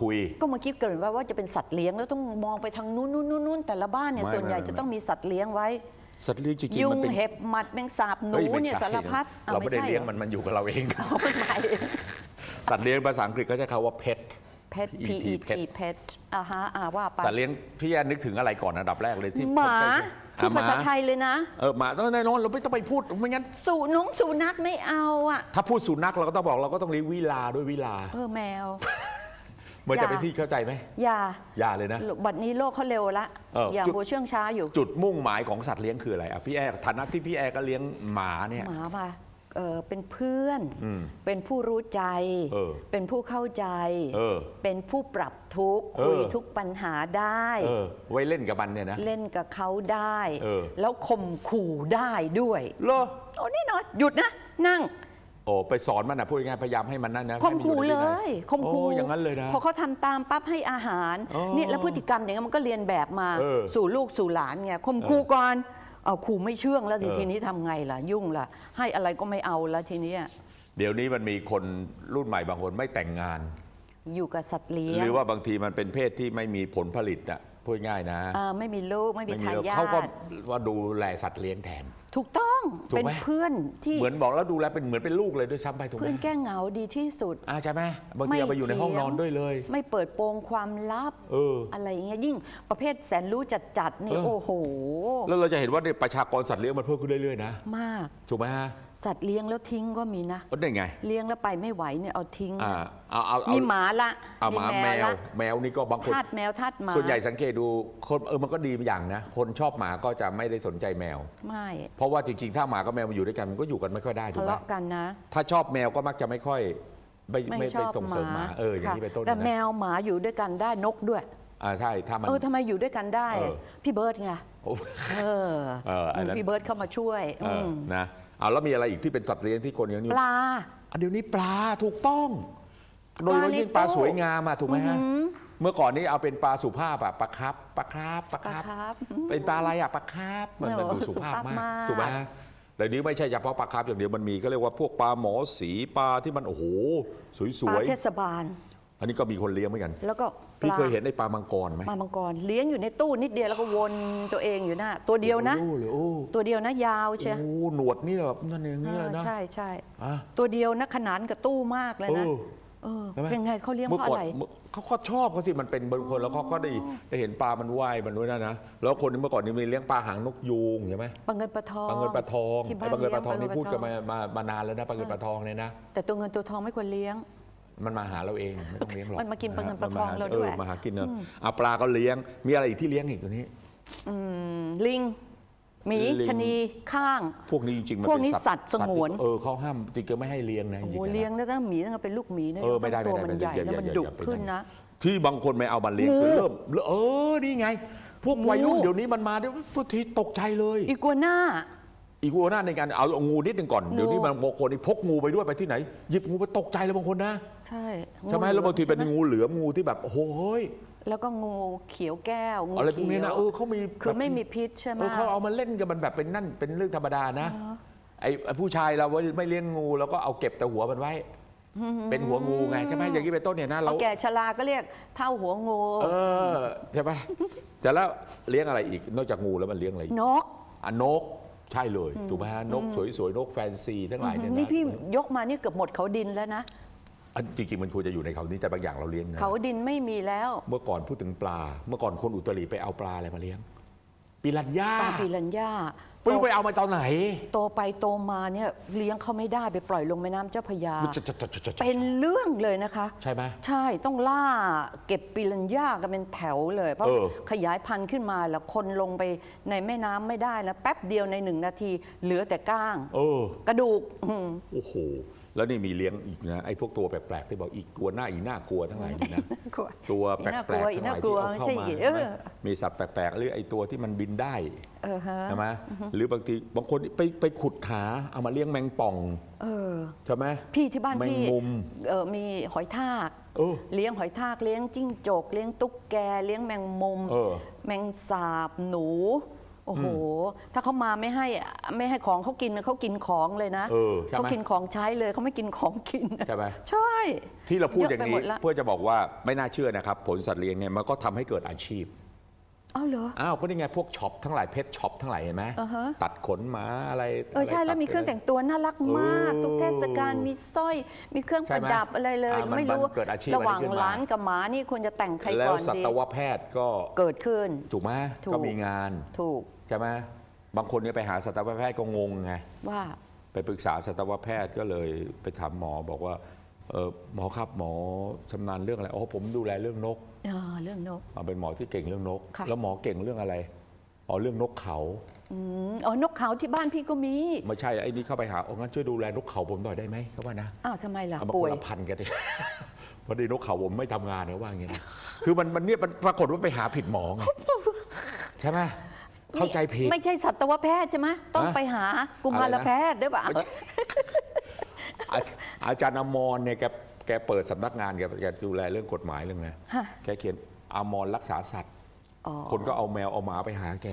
คุย ก็เมื่อกี้เกริดว่าว่าจะเป็นสัตว์เลี้ยงแล้วต้องมองไปทางนู้นนู้นนู้นนู้นแต่ละบ้านเนี่ยไม่ส่วนใหญ่ไม่ จะไม่ต้องมีสัตว์เลี้ยงไว้ สัตว์เลี้ยงจริงยุๆงมันเป็นเห็บหมัดแมงสาบหนูฮ้ไม่เนี่ยใช่สารพัดอ้เราไม่ได้ใช่เลี้ยงหรอมันมันอยู่กับเราเองเอาไม่ใช่สัตว์เลี้ยงภาษาอังกฤษเขาใช้คำว่า pet เพช P PET E T เพชอ่าฮะอ่าว่าไปสัตว์เลี้ยงพี่แอนนึกถึงอะไรก่อนอันดับแรกเลยที่หมาคนพูดใกล้ภาษาอะหไทยเลยนะ เออหมาต้องแน่นอนเราไม่ต้องไปพูดไม่งั้น สูน้องสูนักไม่เอาอะถ้าพูดสุนัขเราก็ต้องบอกเราก็ต้องเลี้ยงวิลาด้วยวิลา เออแมว มันอย่าจะเป็นที่เข้าใจไหมอย่าอย่าเลยนะ บัดนี้โลกเขาเร็วละเอออย่างจุด โบเชื่องช้าอยู่จุดมุ่งหมายของสัตว์เลี้ยงคืออะไรอะพี่แอร์ฐานะที่พี่แอร์ก็เลี้ยงหมาเนี่ย หมามาเออเป็นเพื่อน อืม เป็นผู้รู้ใจ เออ เป็นผู้เข้าใจ เออ เป็นผู้ปรับทุกข์เออคุยทุกปัญหาได้ เออ ไว้เล่นกับมันเนี่ยนะ เล่นกับเขาได้ เออ แล้วข่มขู่ได้ด้วย เหรอ โอ้นี่นอนหยุดนะ นั่งโอ้ไปสอนมันนะพูดง่ายๆพยายามให้มันนั่นนะข่มขู่ให้นเลอในวินัยข่มขู่โอ้อย่างนั้นเลยนะ พอเขาทำตามปั๊บให้อาหารอ๋อเนี่ยแล้วพฤติกรรมอย่างนี้นมันก็เรียนแบบมาเออสู่ลูกสู่หลานไงข่มขู่ก่อนเอาขู่ไม่เชื่องแล้วทีเออ ทีนี้ทำไงล่ะยุ่งล่ะ ให้อะไรก็ไม่เอาแล้วทีเนี้ยเดี๋ยวนี้มันมีคนรุ่นใหม่บางคนไม่แต่งงาน อยู่กับสัตว์เลี้ยหงรือว่าบางทีมันเป็นเพศที่ไม่มีผลผลิตอะพูดง่ายนะเอ่อไม่มีลูกไม่มีทาแล้วยาเขาก็ทว่าดูแลสัตว์เลี้ยงแทนถูกต้องถูกเป็นไหม เพื่อนที่เหมือนบอกแล้วดูแลเป็นเหมือนเป็นลูกเลยด้วยซ้ำไปถูกไหมเพื่อนแก้เหงาดีที่สุด อ่าใช่ไหมบางทีเอาไปอยู่ในห้องนอนด้วยเลย ไม่เปิดโปงความลับเอออะไรอย่างเงี้ยยิ่งประเภทแสนรู้จัดจัดๆนี่เออ โอ้โห แล้วเราจะเห็นว่าเนี่ยประชากรสัตว์เลี้ยงมันเพิ่มขึ้นเรื่อยๆนะมากถูกไหมฮะสัตว์เลี้ยงแล้วทิ้งก็มีนะก็ได้ไง เลี้ยงแล้วไปไม่ไหวเนี่ยเอาทิ้งอ่าเอาเอาเอามีหมาละเอาหมาแมวละแมวนี่ก็บางคน ทาสแมวทาสหมาส่วนใหญ่สังเกตดูคนเออมันก็ดีอย่างนะ คนชอบหมาก็จะไม่ได้สนใจแมว ไม่เพราะว่าจริงๆ ถ้าหมากับแมวมาอยู่ด้วยกันมันก็อยู่กันไม่ค่อยได้ถูทะกไหมเลาะกันนะถ้าชอบแมวก็มักจะไม่ค่อยไม่ไม่ไม่ชไปอบส่งหเสริมมาหมาเอออย่างนี้ค่ะเป็นต้นแต่นะแมวหมาอยู่ด้วยกันได้นกด้วย อ่าใช่ถ้ามัน เออทำไมอยู่ด้วยกันได้ เออ พี่เบิร์ดไงโอ้ เออเอออันนั้น พี่เบิร์ดเข้ามาช่วยเออมนะเอาแล้วมีอะไรอีกที่เป็นสัตว์เลี้ยงที่คนเลี้ยงอยู่ปลาอะเดี๋ยวนี้ปลาถูกต้อง โดยเฉพาะยิ่งปปลาลาในตู้ สวยงามอะถูกไหมฮะ อือหือ เมื่อก่อนนี้เอาเป็นปลาสุภาพอะปลาครับปลาครับปลาปคลารับครับเป็นปลาอะไรอะปลาครับมันมันโอ้ดูสุภาพสุภาพมากมากถูกไหมฮะแต่นี้ไม่ใช่เฉพาะปลาครับอย่างเดียวมันมีก็เรียกว่าพวกปลาหมอสีปลาที่มันโอ้โหสปลาวยเทศบาลๆอันนี้ก็มีคนเลี้ยงเหมือนกัน แล้วก็ปพี่ลาเคยเห็นไอ้ปลามังกรไหมปลามังกรเลี้ยงอยู่ในตู้นิดเดียวแล้วก็วนตัวเองอยู่หน้าตัวเดียวนะ โอ้โหเลยโอ้ตัวเดียวนะยาวเชียวโอ้หนวดนี่แบบนั่นอย่างนี้เลยนะใช่ใช่อะ ตัวเดียวนะขนานกับตู้มากเลยนะ เออ เออใช่ไหม เป็นไงเขาเลี้ยงเพเมื่อราะก่อนอะไรเมื่อเขาก็ชอบเขาสิมันเป็นบางคนแล้วเขาก็ได้ได้เห็นปลามันว่ายมันด้วยนะนะแล้วคนเมื่อก่อนนี่มีเลี้ยงปลาหางนกยูงใช่ไหมปลาเงินปลาทองปลาเงินปลาทองที่บ้าไอ้ปลาเงินปลาทองลี้นี่ยพูดกันปลมาเงิปลมามานานแล้วนะปลาเงินปลาทองเนี่ยนะแต่ตัวเงินตัวทองไม่ควรเลี้ยง มันมาหาเราเองไม่ต้องเลี้ยงหรอกมันมากินปลาเงินปลาทองมันมหเราด้วย ออมาหากินเนอะอะปลาก็เลี้ยงมีอะไรอีกที่เลี้ยงอีกตัวนี้ อืมลิง หมีลิง ชะนีข้าง พวกนี้จริงๆมันพวกเป็นนี้สัตว์สัตว์สงวน เออเขาห้ามจริงๆไม่ให้เลี้ยงนะจโอ้ริโหงๆนะ เลี้ยงแล้วตั้งหมีตั้งแต่เป็นลูกหมีนะเออไม่ได้ตัวไม่ได้มันไม่ได้ใหญ่อย่าแล้วมันอย่าดุอย่าไปขึ้นนั่นนะที่บางคนไม่เอามาเลี้ยงคืองูเริ่มเออนี่ไง พวกวัยรุ่นงู เดี๋ยวนี้มันมาเดี๋ยวพวกทีตกใจเลย อีกัวน่า อีกวัวหน้าในการเอาเอางูนิดหนึ่งก่อนงูเดี๋ยวนี้บางคนนี่พกงูไปด้วยไปที่ไหนหยิบงูไปตกใจเลยบางคนนะใช่ใช่ไหมงูแล้วบางทีเป็นใช่ไหมงูเหลือมงูที่แบบโอ้โหเฮ้ย แล้วก็งูเขียวแก้วงูอะไรพวกนี้นะขียเออเขามีคือไม่แบบมีพิษใช่ไหมเออเขาเอามาเล่นกันมันแบบเป็นนั่นเป็นเรื่องธรรมดานะไอ้ไอ้ผู้ชายเราไม่เลี้ยงงูแล้วก็เอาเก็บแต่หัวมันไว้ เป็นหัวงูไงใช่ไหมอย่างนี้เป็นต้นเนี่ยนะเราเอาแก่ชราก็เรียกเท่าหัวงู เออใช่ไหมแต่แล้วเลี้ยงอะไรอีกนอกจากงูแล้วมันเลี้ยงอะไรอีกนกอะนกใช่เลยถูกไหมฮะนกสวยๆนกแฟนซีทั้งหลายเนี่ยนะนี่พี่ยกมานี่เกือบหมดเขาดินแล้วนะ อันจริงๆมันควรจะอยู่ในเขานี้แต่บางอย่างเราเลี้ยงนะเขาดินไม่มีแล้ว เมื่อก่อนพูดถึงปลา เมื่อก่อนคนอุตรีไปเอาปลาอะไรมาเลี้ยงปิรันย่าปลาปีรัญญาไม่รู้ไปเอามาตอนไหน โตไปโตมาเนี่ยเลี้ยงเขาไม่ได้ไปปล่อยลงแม่น้ำเจ้าพระยาจะจะจะจะจะเป็นเรื่องเลยนะคะ ใช่ไหมใช่ต้องล่าเก็บปิรันย่ากันเป็นแถวเลย เพราะเออ ขยายพันธุ์ขึ้นมาแล้วคนลงไปในแม่น้ำไม่ได้แล้วแป๊บเดียวในหนึ่งนาทีเหลือแต่ก้าง เออ กระดูกอืมโอ้โห แล้วนี่มีเลี้ยงอีกนะไอ้พวกตัวแปลกๆที่บอกอีกกลัวหน้าอีน่ากลัวทั้งหลายนี่นะกลัวตัวแปลอีน่ากกลัวๆอีทั้งหน่าลายกลัที่วเอาเข้าไม่มาใช่ใช่ไหมเออมีสัตว์แปลกๆหรือไอ้ตัวที่มันบินได้เออฮะใช่ไหมหรือบางทีบางคนไปไปขุดหาเอามาเลี้ยงแมงป่องเออใช่ไหมพี่ที่บ้านแมงพี่มุมเออมีหอยทากเออเลี้ยงหอยทากเลี้ยงจิ้งจก เลี้ยงตุ๊กแกเลี้ยงแมงมุมเออแมงสาบหนู โโอ้โห ถ้าเขามาไม่ให้ไม่ให้ของเขากินนะเขากินของเลยนะเออใช่ไหม เขากินของใช้เลยเขาไม่กินของกิน ใช่ไหม ใช่ ที่เราพูดอย่างนี้เะไปหมดละ เพื่อจะบอกว่าไม่น่าเชื่อนะครับ ผลสัตว์เลี้ยงเนี่ยมันก็ทำให้เกิดอาชีพ เอาเหรอ อ้าวก็นี่ไงพวกช็อปทั้งหลายเพชช็อปทั้งหลายเห็นไหมอ่าฮะ ตัดขนหมาอะไรเออใช่ะไแล้วมีเครื่องแต่งตัวน่ารักมาก เออทุกเทศกาลมีสร้อย มีเครื่องใช่ประไหมดับอะไรเลย อ่ามันไม่รู้มันเกิดอาชีพระหว่างอะไรขึ้นมาหลานกับหมานี่ควรจะแต่งใครแล้ก่วอนสัดีตวแพทย์ก็เกิดขึ้น ถูกไหมถูก ก็มีงาน ถูก ใช่ไหมบางคนเนี่ยไปหาสัตวแพทย์ก็งงไงว่าไปปรึกษาสัตวแพทย์ก็เลยไปถามหมอบอกว่าเออหมอครับหมอชำนาญเรื่องอะไรอ๋อผมดูแลเรื่องนกอ่าเรื่องนกเอาเป็นหมอที่เก่งเรื่องนก ค่ะ แล้วหมอเก่งเรื่องอะไรอ๋อเรื่องนกเขา อืมอ๋อนกเขาที่บ้านพี่ก็มีไม่ใช่ไอ้นี่เข้าไปหาโอ้งั้นช่วยดูแลนกเขาผมหน่อยได้ไหมเขาว่านะอ้าวทำไมล่ะเอามาป่ควยนละพันกันดิ พอดีนกเขาผมไม่ทำงานนะว่าอย่างเงี้ยนะคือมันมันเนี่ยมันปรากฏว่าไปหาผิดหมอไงใช่ไหม เข้าใจผิด ไม่ใช่สัตวแพทย์ใช่ไหมต้องฮะไปหากุมารแพทย์ด้วยป่ะอาอาจารย์อมรเนี่ยแกแกเปิดสำนักงานแกแกดูแลเรื่องกฎหมายเรื่องนะฮะแกเขียนอมรรักษาสัตว์อ๋อคนก็เอาแมวเอาหมาไปหาแก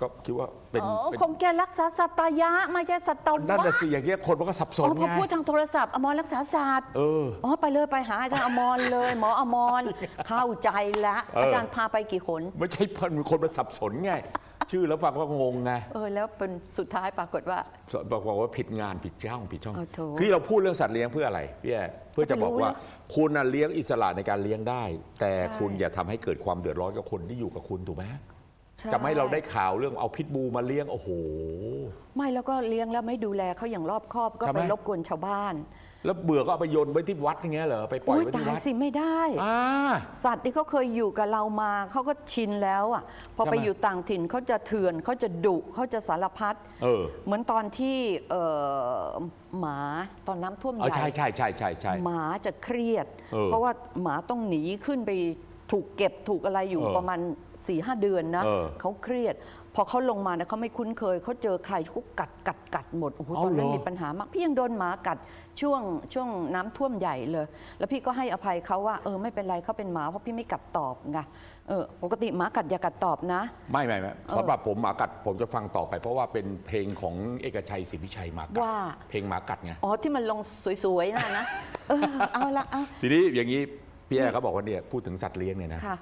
ก็คิดว่าเป็นอ๋อเป็นคงแกรักษาสัตยะไม่ใช่สัตวนั่นน่ะสิอย่างเงี้ยคนมันก็สับสอ๋นอพอไงพูดทางโทรศัพท์อมรรักษาศาสตร์เออ อ๋อไปเลยไปหาอาจารย์อมรเลย หมออมรเข้าใจละเอออ อาจารย์พาไปกี่คนไม่ใช่เพันคนมันสับสนไง ชื่อแล้วฟังก็งงไงเออแล้วเป็นสุดท้ายปรากฏว่า บอกว่าผิดงานผิดช่องผิดช่อง เอาโถคือเราพูดเรื่องสัตว์เลี้ยงเพื่ออะไรพี่แอเพื่อจะบอกว่าไม่รู้คุณน่ะเลี้ยงอิสระในการเลี้ยงได้ แต่ใช่ คุณอย่าทำให้เกิดความเดือดร้อนกับคนที่อยู่กับคุณถูกไหม ใช่ จะไม่ให้เราได้ข่าวเรื่องเอาพิษบูมาเลี้ยงโอ้โห ไม่แล้วก็เลี้ยงแล้วไม่ดูแลเขาอย่างรอบคอบ ก็ใช่ไหมไปรบกวนชาวบ้านแล้วเบื่อก็เอาไปโยนไว้ที่วัดอย่างเงี้ยเหรอไปปล่อยอุ้ยไว้ตาที่ยวัดสิไม่ได้ อ่า สัตว์ที่เขาเคยอยู่กับเรามาเขาก็ชินแล้วอะพอใช่ไหมไปอยู่ต่างถิ่นเขาจะเถื่อนเขาจะดุเขาจะสารพัดเออเหมือนตอนที่เอ่อหมาตอนน้ำท่วมเอาใหญ่ ใช่ใช่ใช่ใช่ใช่ หมาจะเครียด เออเพราะว่าหมาต้องหนีขึ้นไปถูกเก็บถูกอะไรอยู่เออประมาณ 4ีหเดือนนะเออเขาเครียด พอเขาลงมาเนี่ยเขาไม่คุ้นเคย เขาเจอใครเขากัดกัดกัดหมดโอ้โหเอาตอนนั้นเหรอ มีปัญหามาก พี่ยังโดนหมากัดช่วงช่วงน้ำท่วมใหญ่เลย แล้วพี่ก็ให้อภัยเขาว่าเออไม่เป็นไรเขาเป็นหมาเพราะพี่ไม่กัดตอบไงเออปกติหมากัดอย่ากัดตอบนะ ไม่ไม่ไม่สำหรับผมหมากัดผมจะฟังต่อไป เพราะว่าเป็นเพลงของเอกชัยศรีวิชัยหมากัดว่า เพลงหมากัดไง อ๋อที่มันลงสวยๆน่ะนะเออเอาละเอา ทีนี้อย่างนี้พี่แอร์เขาบอกว่าเนี่ยพูดถึงสัตว์เลี้ยงเนี่ยนะค่ะ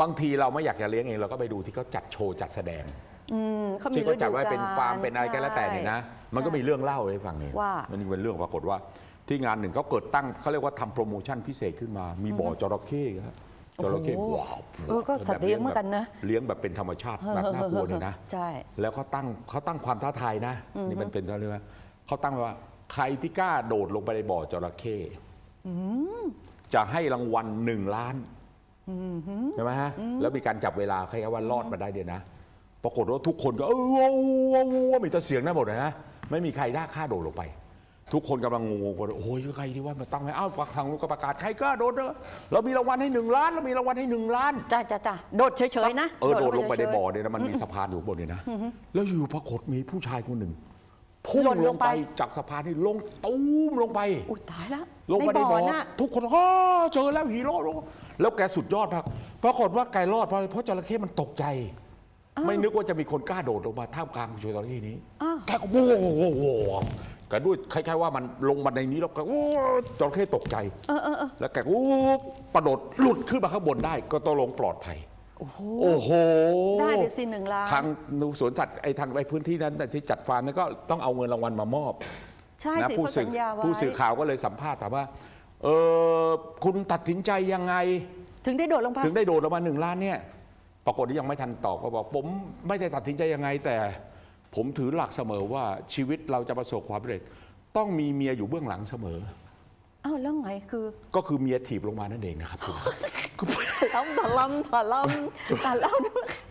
บางทีเราไม่อยากจะเลี้ยงเองเราก็ไปดูที่เขาจัดโชว์จัดแสดง อืมเขามีที่เขาจัดไว้เป็นฤดูกลฟาร์มเป็นอะไรกันแล้วแต่เนี่ยนะมันก็มีเรื่องเล่าให้ฟังเนี่ยว่า มันมีเป็นเรื่องปรากฏว่าที่งานหนึ่งเขาเกิดตั้งเขาเรียกว่าทำโปรโมชั่นพิเศษขึ้นมา มีบ่อจระเข้ครับจระเข้โอ้โหว้าวเออก็สัตว์เลี้ยงเหมือนกันนะเลี้ยงแบบเป็นธรรมชาติแบบน่ากลัวเนี่ยนะ ใช่ แล้วเขาตั้งเขาตั้งความท้าทายนะ นี่มันเป็นเขาเรียกว่าเขาตั้งไว้ว่าใครที่กล้าโดดลงไปในบ่อจระเข้จะให้รางวัลหนึ่งล้าน ใช่ไหมฮะแล้วมีการจับเวลาใครว่ารอดมาได้เดียวนะ ปรากฏว่าทุกคนก็เออว้าวว้าวว้าวมีแต่เสียงนั่นหมดเลยนะไม่มีใครกล้าฆ่าโดดลงไป ทุกคนกำลังงงๆกันโอ้ยใครดีว่ามาตั้งไว้อ้าวทางลูกก็ประกาศใครกล้าโดดเนอะเรามีรางวัลให้หนึ่งล้านเรามีรางวัลให้หนึ่งล้านจ้าจ้าจ้าโดดเฉยๆนะเออโดดลงไปในเฉยๆบ่อเนี่ยนะมันมีสะพานอยู่ข้างบนเนี่ยนะแล้วอยู่ปรากฏมีผู้ชายคนหนึ่ง พุ่งหล่นลลงงไปไป จากสะพานนี่ลงตูมลงไป อุ้ยตายแล้วลงไปในบ่อน่ะ ทุกคนอ๋อเจอแล้วฮีโร่ลงแล้วแกสุดยอดมากปรากฏว่าแกรอดเพราะเพราะจระเข้มันตกใจไม่นึกว่าจะมีคนกล้าโดดลงมาท่ามกลางจระเข้นี้อ้าว แกก็โว้โว้โว้แกด้วยคล้ายๆว่ามันลงมาในนี้แล้วแกโอ้จระเข้ตกใจ เออเออเออแล้วแกก็โอ้กระโดดหลุดขึ้นมาข้างบนได้ ก็ต้องลงปลอดภัย โอ้โหโอ้โหได้ไปสิหนึ่งล้าน ทางสวนสัตว์ไอ้ทางไอ้พื้นที่นั้นที่จัดฟาร์มนั้นก็ต้องเอาเงินรางวัลมามอบใช่นะสิผู้เขาสื่สัอญญาไว้ผู้สื่อข่าวก็เลยสัมภาษณ์ถามว่าเออคุณตัดสินใจยังไง ถึงได้โดดลงไปถึงได้โดดลงมาหนึ่งล้านเนี่ย ปรากฏที่ยังไม่ทันตอบก็บอก ผมไม่ได้ตัดสินใจยังไง แต่ผมถือหลักเสมอว่าชีวิตเราจะประสบความสำเร็จ ต้องมีเมียอยู่เบื้องหลังเสมอ อ้าวแล้วไงคือก็คือเมียถีบลงมานั่นเองนะครับคุณล้ำตะล้ำตะล้ำตะล้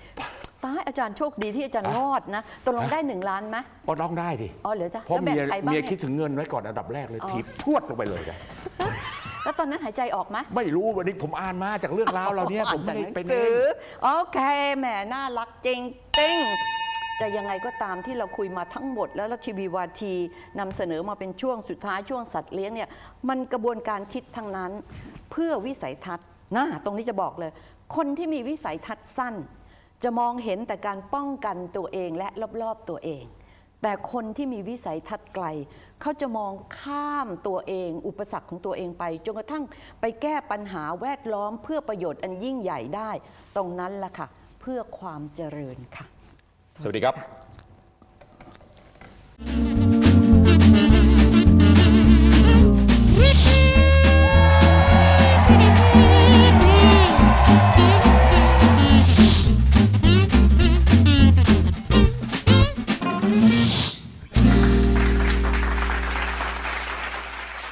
ำตายอาจารย์โชคดีที่อาจารย์รอดนะตกลงได้หนึ่งล้านไหมก็ต้องได้ดิอ๋อเหลือจ้ะเพราะแล้วแบ่งเมียใครบ้างเมียเนี่ยคิดถึงเงินไว้ก่อนอันดับแรกเลยอ๋อถีบพรวดลงไปเลยนะแล้วตอนนั้นหายใจออกไหมไม่รู้วันนี้ผมอ่านมาจากเรื่องราวเราเนี่ยผมไม่ได้เป็นอ่าเอจากหนังสืงอโอเคแหมน่ารักจริงจริง จะยังไงก็ตามที่เราคุยมาทั้งหมด แล้วทีวีวาทีนำเสนอมาเป็นช่วงสุดท้ายช่วงสัตว์เลี้ยงเนี่ยมันกระบวนการคิดทั้งนั้น เพื่อวิสัยทัศน์นะตรงนี้จะบอกเลย คนที่มีวิสัยทัศน์สั้น จะมองเห็นแต่การป้องกันตัวเองและรอบๆตัวเองแต่คนที่มีวิสัยทัศน์ไกล เขาจะมองข้ามตัวเอง อุปสรรคของตัวเองไปจนกระทั่งไปแก้ปัญหาแวดล้อมเพื่อประโยชน์อันยิ่งใหญ่ได้ ตรงนั้นล่ะค่ะ เพื่อความเจริญค่ะ สวัสดีครับ